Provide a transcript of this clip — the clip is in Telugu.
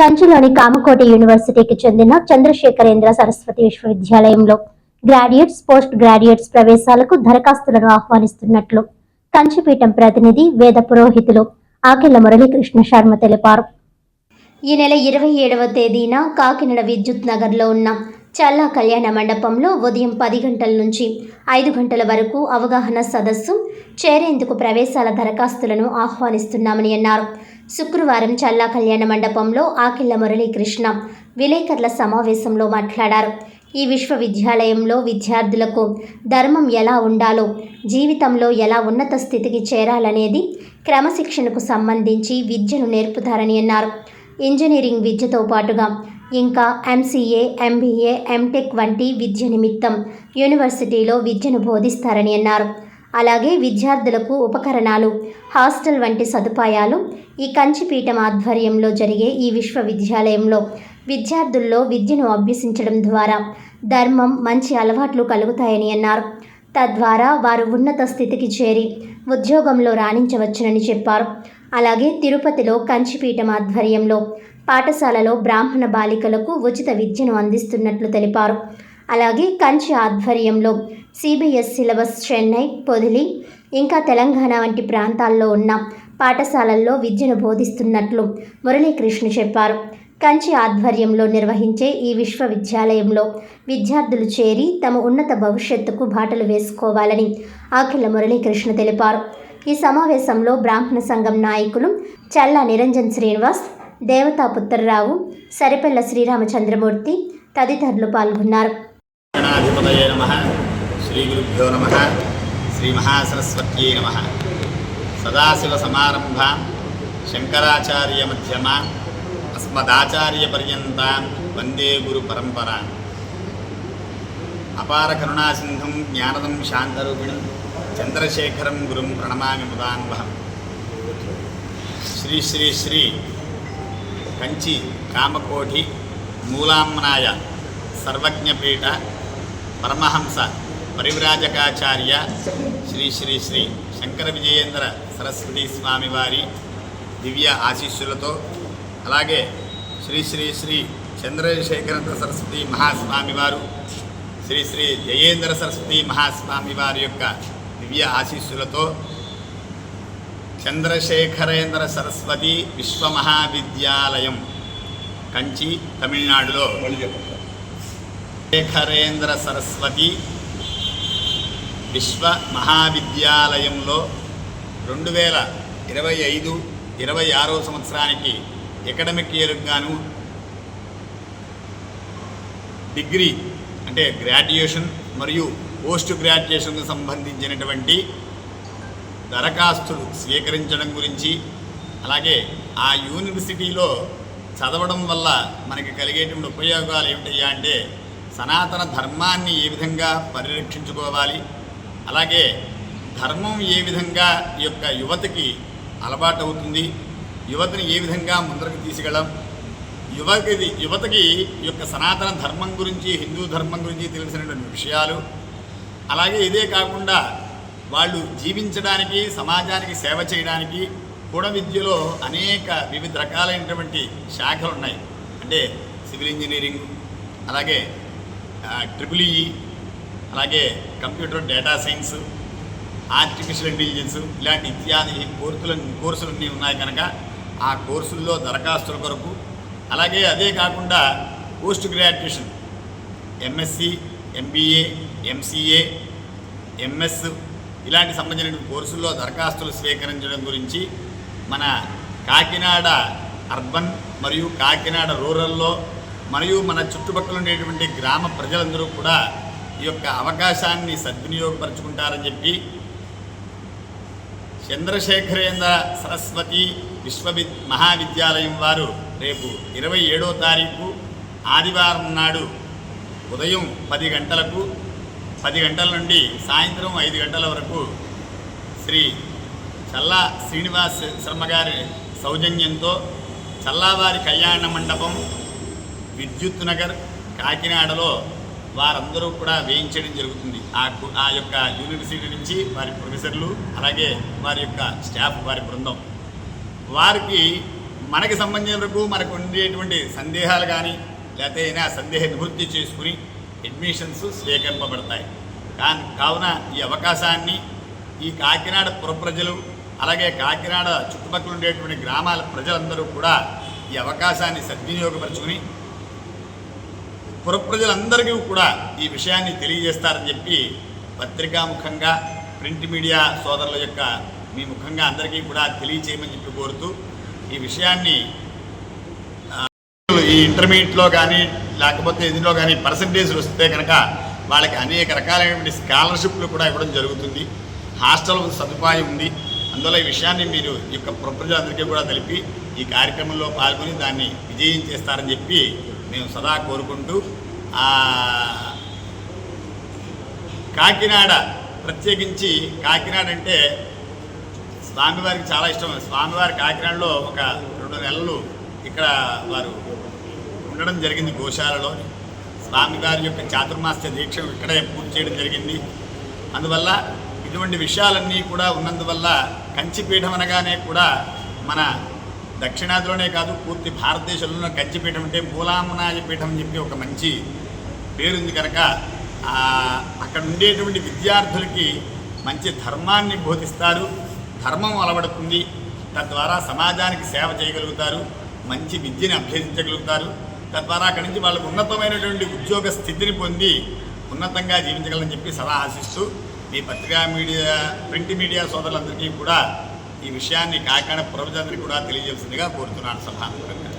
కంచిలోని కామకోటి యూనివర్సిటీకి చెందిన చంద్రశేఖరేంద్ర సరస్వతి విశ్వవిద్యాలయంలో గ్రాడ్యుయేట్స్ పోస్ట్ గ్రాడ్యుయేట్స్ ప్రవేశాలకు దరఖాస్తులను ఆహ్వానిస్తున్నట్లు కంచిపీఠం ప్రతినిధి వేద పురోహితులు ఆకెళ్ళ మురళీకృష్ణ శర్మ తెలిపారు. ఈ నెల ఇరవై ఏడవ తేదీన కాకినాడ విద్యుత్ నగర్లో ఉన్న చల్లా కళ్యాణ మండపంలో ఉదయం పది గంటల నుంచి ఐదు గంటల వరకు అవగాహన సదస్సు చేరేందుకు ప్రవేశాల దరఖాస్తులను ఆహ్వానిస్తున్నామని అన్నారు. శుక్రవారం చల్లా కళ్యాణ మండపంలో ఆకిళ్ళ మురళీకృష్ణ విలేకరుల సమావేశంలో మాట్లాడారు. ఈ విశ్వవిద్యాలయంలో విద్యార్థులకు ధర్మం ఎలా ఉండాలో జీవితంలో ఎలా ఉన్నత స్థితికి చేరాలనేది క్రమశిక్షణకు సంబంధించి విద్యను నేర్పుతారని అన్నారు. ఇంజనీరింగ్ విద్యతో పాటుగా ఇంకా ఎంసీఏ ఎంబీఏ ఎంటెక్ వంటి విద్య నిమిత్తం యూనివర్సిటీలో విద్యను బోధిస్తారని అన్నారు. అలాగే విద్యార్థులకు ఉపకరణాలు హాస్టల్ వంటి సదుపాయాలు ఈ కంచిపీఠం ఆధ్వర్యంలో జరిగే ఈ విశ్వవిద్యాలయంలో విద్యార్థుల్లో విద్యను అభ్యసించడం ద్వారా ధర్మం మంచి అలవాట్లు కలుగుతాయని అన్నారు. తద్వారా వారు ఉన్నత స్థితికి చేరి ఉద్యోగంలో రాణించవచ్చునని చెప్పారు. అలాగే తిరుపతిలో కంచిపీఠం ఆధ్వర్యంలో పాఠశాలలో బ్రాహ్మణ బాలికలకు ఉచిత విద్యను అందిస్తున్నట్లు తెలిపారు. అలాగే కంచి ఆధ్వర్యంలో సిబిఎస్ సిలబస్ చెన్నై పొదిలి ఇంకా తెలంగాణ వంటి ప్రాంతాల్లో ఉన్న పాఠశాలల్లో విద్యను బోధిస్తున్నట్లు మురళీకృష్ణ చెప్పారు. కంచి ఆధ్వర్యంలో నిర్వహించే ఈ విశ్వవిద్యాలయంలో విద్యార్థులు చేరి తమ ఉన్నత భవిష్యత్తుకు బాటలు వేసుకోవాలని ఆఖిల మురళీకృష్ణ తెలిపారు. ఈ సమావేశంలో బ్రాహ్మణ సంఘం నాయకులు చల్లా నిరంజన్ శ్రీనివాస్ దేవతా పుత్రరావు సరిపెల్ల శ్రీరామచంద్రమూర్తి తదితరులు పాల్గొన్నారు. గణాధిపతయే నమ. శ్రీగురుభ్యో నమ. శ్రీమహాసరస్వత్యై నమ. సదాశివసమారంభా శంకరాచార్యమధ్యమా అస్మదాచార్యపర్యంతాం వందే గురు పరంపర. అపార కరుణాసింధం జ్ఞానదం శాంతరూపిణం చంద్రశేఖరం గురుం ప్రణమామి ముదాన్వహం. శ్రీ శ్రీ శ్రీ కంచి కామకోటి మూలాంనాయ సర్వజ్ఞపీఠ పరమహంస పరివ్రాజకాచార్య శ్రీ శ్రీ శ్రీ శంకర విజయేంద్ర సరస్వతి స్వామివారి దివ్య ఆశీస్సులతో అలాగే శ్రీ శ్రీ శ్రీ చంద్రశేఖరేంద్ర సరస్వతి మహాస్వామివారు శ్రీ శ్రీ జయేంద్ర సరస్వతి మహాస్వామి వారి యొక్క దివ్య ఆశీస్సులతో చంద్రశేఖరేంద్ర సరస్వతి విశ్వమహావిద్యాలయం కంచి తమిళనాడులో. శేఖరేంద్ర సరస్వతి విశ్వ మహావిద్యాలయంలో రెండు వేల ఇరవై ఐదు ఇరవై ఆరో సంవత్సరానికి ఎకడమిక్ ఇయర్కి గాను డిగ్రీ అంటే గ్రాడ్యుయేషన్ మరియు పోస్ట్ గ్రాడ్యుయేషన్కు సంబంధించినటువంటి దరఖాస్తులు స్వీకరించడం గురించి అలాగే ఆ యూనివర్సిటీలో చదవడం వల్ల మనకి కలిగేటువంటి ఉపయోగాలు ఏమిటయ్యా అంటే సనాతన ధర్మాన్ని ఏ విధంగా పరిరక్షించుకోవాలి అలాగే ధర్మం ఏ విధంగా ఈ యొక్క యువతకి అలవాటు అవుతుంది యువతని ఏ విధంగా ముందరకు తీసుకెళ్ళం యువకి యువతకి ఈ యొక్క సనాతన ధర్మం గురించి హిందూ ధర్మం గురించి తెలిసినటువంటి విషయాలు అలాగే ఇదే కాకుండా వాళ్ళు జీవించడానికి సమాజానికి సేవ చేయడానికి కూడా విద్యలో అనేక వివిధ రకాలైనటువంటి శాఖలు ఉన్నాయి. అంటే సివిల్ ఇంజనీరింగ్ అలాగే ట్రిపుల్ ఈ అలాగే computer data science artificial intelligence ఇలాంటి ఇత్యాది కోర్సులు కోర్సులన్నీ ఉన్నాయి కనుక ఆ కోర్సుల్లో దరఖాస్తుల కొరకు అలాగే అదే కాకుండా post graduation MSc MBA MCA MS ఇలాంటి సంబంధించిన కోర్సుల్లో దరఖాస్తులు స్వీకరించడం గురించి మన కాకినాడ అర్బన్ మరియు కాకినాడ రూరల్లో మరియు మన చుట్టుపక్కల ఉండేటువంటి గ్రామ ప్రజలందరూ కూడా ఈ యొక్క అవకాశాన్ని సద్వినియోగపరుచుకుంటారని చెప్పి చంద్రశేఖరేంద్ర సరస్వతి విశ్వవి మహావిద్యాలయం వారు రేపు ఇరవై ఏడో తారీఖు ఆదివారం నాడు ఉదయం పది గంటలకు పది గంటల నుండి సాయంత్రం ఐదు గంటల వరకు శ్రీ చల్లా శ్రీనివాస్ శర్మ గారి సౌజన్యంతో చల్లావారి కళ్యాణ మండపం విద్యుత్ నగర్ కాకినాడలో వారందరూ కూడా వేయించడం జరుగుతుంది. ఆ ఆ యొక్క యూనివర్సిటీ నుంచి వారి ప్రొఫెసర్లు అలాగే వారి యొక్క స్టాఫ్ వారి బృందం. వారికి మనకి సంబంధించిన వరకు మనకు ఉండేటువంటి సందేహాలు కానీ లేకపోతే ఏదైనా సందేహ నివృత్తి చేసుకుని అడ్మిషన్స్ స్వీకరింపబడతాయి కానీ కావున ఈ అవకాశాన్ని ఈ కాకినాడ పురప్రజలు అలాగే కాకినాడ చుట్టుపక్కల ఉండేటువంటి గ్రామాల ప్రజలందరూ కూడా ఈ అవకాశాన్ని సద్వినియోగపరచుకుని పురప్రజలందరికీ కూడా ఈ విషయాన్ని తెలియజేస్తారని చెప్పి పత్రికా ముఖంగా ప్రింట్ మీడియా సోదరుల యొక్క మీ ముఖంగా అందరికీ కూడా తెలియచేయమని చెప్పి కోరుతూ ఈ విషయాన్ని ఈ ఇంటర్మీడియట్లో కానీ లేకపోతే ఇందులో కానీ పర్సంటేజ్లు వస్తే కనుక వాళ్ళకి అనేక రకాలైనటువంటి స్కాలర్షిప్లు కూడా ఇవ్వడం జరుగుతుంది. హాస్టల్ సదుపాయం ఉంది. అందువల్ల ఈ విషయాన్ని మీరు ఈ యొక్క పుర ప్రజలందరికీ కూడా తెలిపి ఈ కార్యక్రమంలో పాల్గొని దాన్ని విజయం చేస్తారని చెప్పి మేము సదా కోరుకుంటూ కాకినాడ ప్రత్యేకించి కాకినాడ అంటే స్వామివారికి చాలా ఇష్టం. స్వామివారి కాకినాడలో ఒక రెండు నెలలు ఇక్కడ వారు ఉండడం జరిగింది గోశాలలో స్వామివారి యొక్క చాతుర్మాస్య దీక్ష ఇక్కడే పూర్తి చేయడం జరిగింది. అందువల్ల ఇటువంటి విషయాలన్నీ కూడా ఉన్నందువల్ల కంచిపీఠం అనగానే కూడా మన దక్షిణాదిలోనే కాదు పూర్తి భారతదేశంలో కంచిపీఠం అంటే మూలామునాయ పీఠం అని చెప్పి ఒక మంచి పేరుంది కనుక అక్కడ ఉండేటువంటి విద్యార్థులకి మంచి ధర్మాన్ని బోధిస్తారు. ధర్మం అలవడుతుంది. తద్వారా సమాజానికి సేవ చేయగలుగుతారు. మంచి విద్యను అభ్యసించగలుగుతారు. తద్వారా అక్కడి నుంచి వాళ్ళకు ఉన్నతమైనటువంటి ఉద్యోగ స్థితిని పొంది ఉన్నతంగా జీవించగలని చెప్పి సలహా ఆశిస్తూ మీ పత్రికా మీడియా ప్రింట్ మీడియా సోదరులందరికీ కూడా ఈ విషయాన్ని కాకినాడ ప్రజలందరికీ కూడా తెలియజేసిందిగా కోరుతున్నాను సభాముఖంగా.